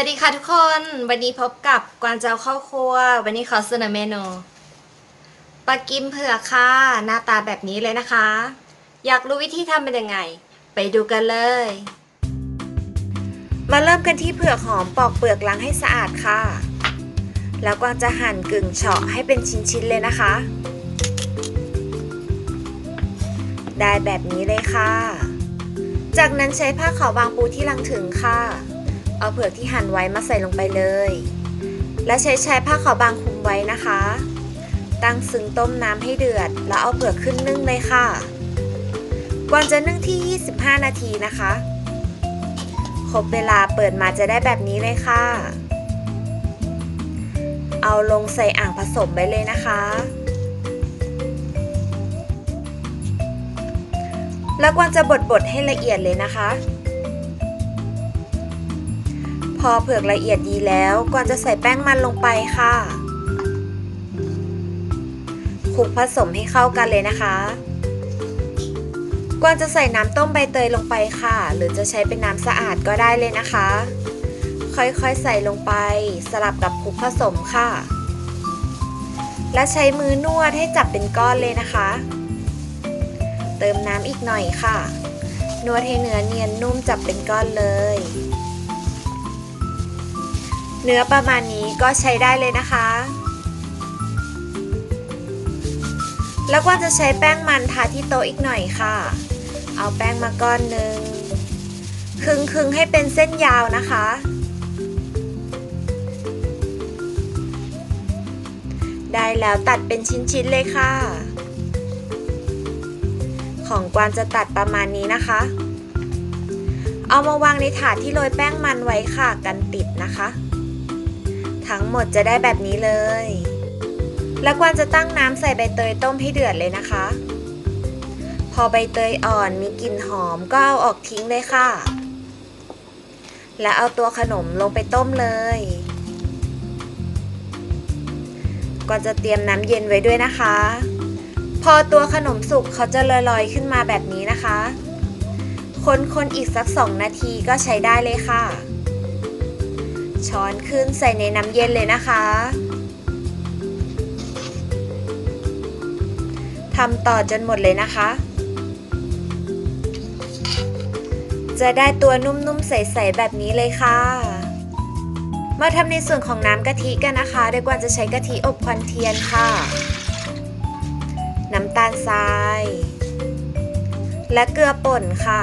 วัสดีค่ะทุกคน วันนี้พบกับกวางเจ้าเข้าวครัว วันนี้ขอเสนอเมนูปลากิมเผือกค่ะ หน้าตาแบบนี้เลยนะคะ อยากรู้วิธีทำเป็นยังไง ไปดูกันเลย มาเริ่มกันที่เผือกหอมปอกเปลือกล้างให้สะอาดค่ะ แล้วกวางจะหั่นกึ่งเฉาะให้เป็นชิ้นๆเลยนะคะ ได้แบบนี้เลยค่ะ จากนั้นใช้ผ้าขาวบางปูที่ลังถึงค่ะ เอาเผือกที่หั่นไว้มาใส่ลงไปเลย และใช้ใช้ผ้าขาวบางคลุมไว้นะคะ ตั้งซึ้งต้มน้ำให้เดือด แล้วเอาเผือกขึ้นนึ่งเลยค่ะกวางจะนึ่งที่ 25 นาทีนะคะ ครบเวลาเปิดมาจะได้แบบนี้เลยค่ะ เอาลงใส่อ่างผสมไปเลยนะคะแล้วกวางจะบดๆให้ละเอียดเลยนะคะ พอเผือกละเอียดดีแล้วก่อนจะใส่แป้งมันลงไปค่ะคลุกผสมให้เข้ากันเลยนะคะ ก่อนจะใส่น้ำต้มใบเตยลงไปค่ะ หรือจะใช้เป็นน้ำสะอาดก็ได้เลยนะคะ ค่อยๆใส่ลงไป สลับกับคลุกผสมค่ะ และใช้มือนวดให้จับเป็นก้อนเลยนะคะ เติมน้ำอีกหน่อยค่ะ นวดให้เนื้อเนียนนุ่มจับเป็นก้อนเลย เนื้อประมาณนี้ก็ใช้ได้เลยนะคะ แล้วก็จะใช้แป้งมันทาที่โต๊ะอีกหน่อยค่ะ เอาแป้งมาก้อนหนึ่งคึงคึงให้เป็นเส้นยาวนะคะ ได้แล้วตัดเป็นชิ้นๆเลยค่ะ ของกวางจะตัดประมาณนี้นะคะ เอามาวางในถาดที่โรยแป้งมันไว้ค่ะกันติดนะคะ ทั้งหมดจะได้แบบนี้เลย แล้วกวางจะตั้งน้ำใส่ใบเตยต้มให้เดือดเลยนะคะ พอใบเตยอ่อนมีกลิ่นหอมก็เอาออกทิ้งเลยค่ะ แล้วเอาตัวขนมลงไปต้มเลยกวางจะเตรียมน้ำเย็นไว้ด้วยนะคะ พอตัวขนมสุกเขาจะลอยๆขึ้นมาแบบนี้นะคะ คนๆอีกสักสองนาทีก็ใช้ได้เลยค่ะ ช้อนขึ้นใส่ในน้ำเย็นเลยนะคะทำต่อจนหมดเลยนะคะ จะได้ตัวนุ่มๆ ใสๆ แบบนี้เลยค่ะ มาทำในส่วนของน้ำกะทิกันนะคะโดยกวาจะใช้กะทิอบควันเทียนค่ะ น้ำตาลทราย และเกลือป่นค่ะ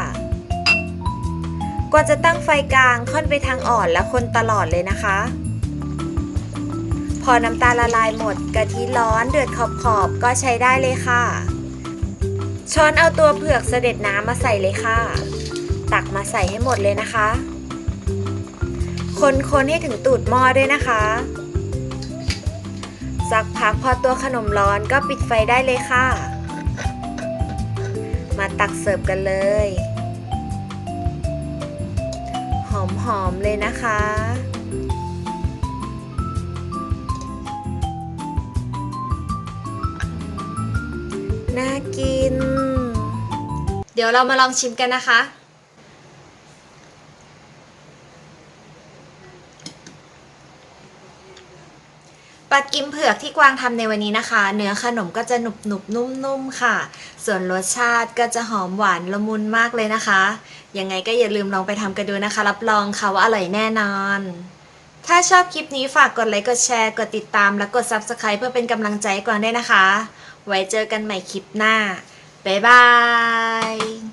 ว่าจะตั้งไฟกลางค่อนไปทางอ่อนและคนตลอดเลยนะคะ พอน้ำตาลละลายหมดกะทิร้อนเดือดขอบๆก็ใช้ได้เลยค่ะ ช้อนเอาตัวเผือกเสด็จน้ำมาใส่เลยค่ะ ตักมาใส่ให้หมดเลยนะคะ คนๆให้ถึงตูดหม้อด้วยนะคะสักพักพอตัวขนมร้อนก็ปิดไฟได้เลยค่ะ มาตักเสิร์ฟกันเลย อมๆเลยนะคะ น่ากิน เดี๋ยวเรามาลองชิมกันนะคะ ปลากิมเผือกที่กวางทำในวันนี้นะคะ เนื้อขนมก็จะหนุบหนุบนุ่มนุ่มๆค่ะ ส่วนรสชาติก็จะหอมหวานละมุนมากเลยนะคะ ยังไงก็อย่าลืมลองไปทำกันดูนะคะ รับรองค่ะว่าอร่อยแน่นอน ถ้าชอบคลิปนี้ฝากกดไลค์ กดแชร์ กดติดตาม และกด Subscribe เพื่อเป็นกำลังใจให้กวางด้วยนะคะ ไว้เจอกันใหม่คลิปหน้า บ๊ายบาย